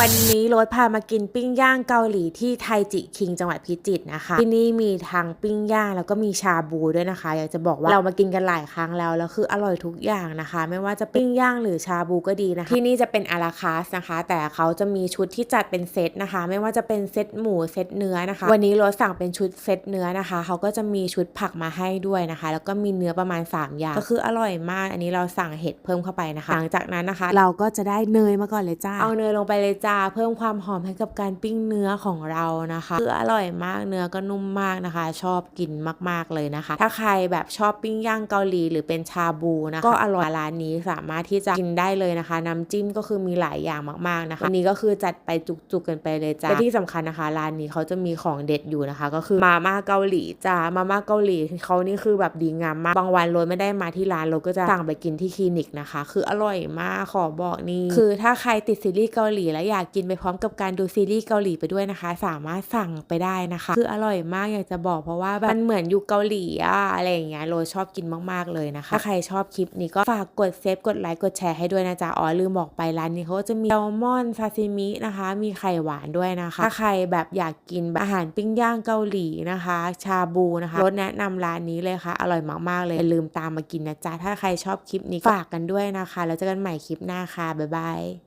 วันนี้รถพามากินปิ้งย่างเกาหลีที่ไทจิคิงจังหวัดพิจิตรนะคะ ที่นี่มีทั้งปิ้งย่างแล้วก็มีชาบูด้วยนะคะ อยากจะบอกว่าเรามากินกันหลายครั้งแล้วแล้วคืออร่อยทุกอย่างนะคะ ไม่ว่าจะปิ้งย่างหรือชาบูก็ดีนะคะ ที่นี่จะเป็นอาราคาสนะคะ แต่เขาจะมีชุดที่จัดเป็นเซตนะคะ ไม่ว่าจะเป็นเซตหมูเซตเนื้อนะคะ วันนี้รถสั่งเป็นชุดเซตเนื้อนะคะ เขาก็จะมีชุดผักมาให้ด้วยนะคะ แล้วก็มีเนื้อประมาณ 3 อย่างก็คืออร่อยมาก อันนี้เราสั่งเห็ดเพิ่มเข้าไปนะคะ หลังจากนั้นนะคะ เราก็จะได้เนยมาก่อนเลยจ้าเอาเนยลงไปเลยจ้าเพิ่มความหอมให้กับการปิ้งเนื้อของเรานะคะคืออร่อยมากเนื้อก็นุ่มมากนะคะ ชอบกินมากๆเลยนะคะ ถ้าใครแบบชอบปิ้งย่างเกาหลีหรือเป็นชาบูนะคะก็อร่อยร้านนี้สามารถที่จะกินได้เลยนะคะ น้ำจิ้มก็คือมีหลายอย่างมากๆนะคะวันนี้ก็คือจัดไปจุกๆกันไปเลยจ้าและที่สำคัญนะคะร้านนี้เขาจะมีของเด็ดอยู่นะคะ ก็คือมาม่าเกาหลีจ้ามาม่าเกาหลีเขานี่คือแบบดีงามมากบางวันโรยไม่ได้มาที่ร้านเราก็จะสั่งไปกินที่คลินิกนะคะ คืออร่อยมากขอบอกนี่คือถ้าใครติดซีรีส์เกาหลีแล้วอยากากกินไปพร้อมกับการดูซีรีส์เกาหลีไปด้วยนะคะ สามารถสั่งไปได้นะคะ คืออร่อยมากอยากจะบอกเพราะว่าแบบมันเหมือนอยู่เกาหลีอะอะไรอย่างเงี้ยโรชอบกินมากๆเลยนะคะ ถ้าใครชอบคลิปนี้ก็ฝากกดเซฟกดไลค์กดแชร์ให้ด้วยนะจ๊ะอ๋อลืมบอกไปร้านนี้เขาจะมีแซลมอนซาซิมินะคะ มีไข่หวานด้วยนะคะ ถ้าใครแบบอยากกินอาหารปิ้งย่างเกาหลีนะคะ ชาบูนะคะรสแนะนำร้านนี้เลยค่ะ อร่อยมากๆเลยอย่าลืมตามมากินนะจ๊ะถ้าใครชอบคลิปนี้ฝากกันด้วยนะคะ แล้วเจอกันใหม่คลิปหน้าค่ะบ๊ายบาย